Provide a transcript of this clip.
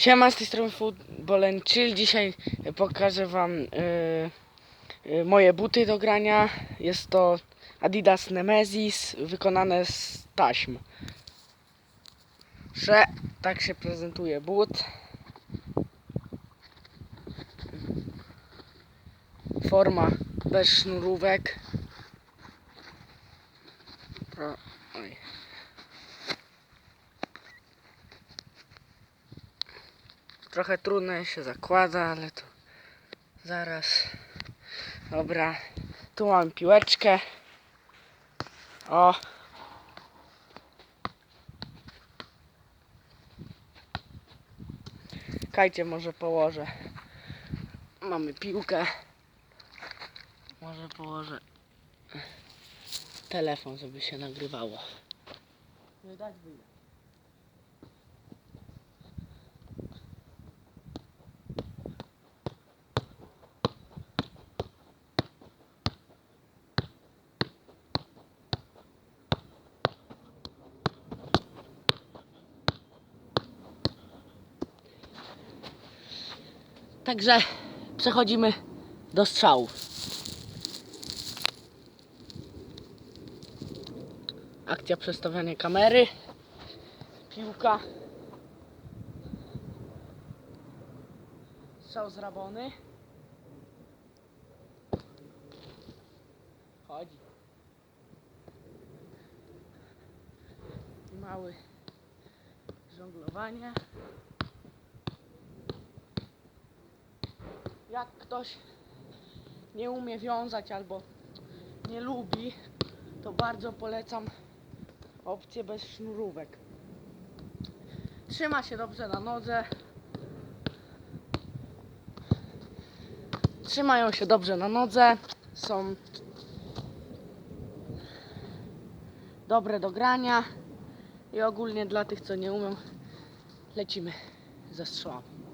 Siema, z tej strony Football Chill. Dzisiaj pokażę Wam y, y, moje buty do grania. Jest to Adidas Nemesis wykonane z taśm. Tak się prezentuje but. Forma bez sznurówek. Pro, oj. Trochę trudno się zakłada, ale to zaraz. Dobra. Tu mam piłeczkę. O. Kajcie może położę. Mamy piłkę. Może położę telefon, żeby się nagrywało. Także przechodzimy do strzału. Akcja przestawiania kamery. Piłka. Strzał z rabony. Chodzi. Mały żonglowanie. Jak ktoś nie umie wiązać albo nie lubi, to bardzo polecam opcję bez sznurówek. Trzyma się dobrze na nodze. Trzymają się dobrze na nodze. Są dobre do grania. I ogólnie dla tych, co nie umią, lecimy ze strzałami.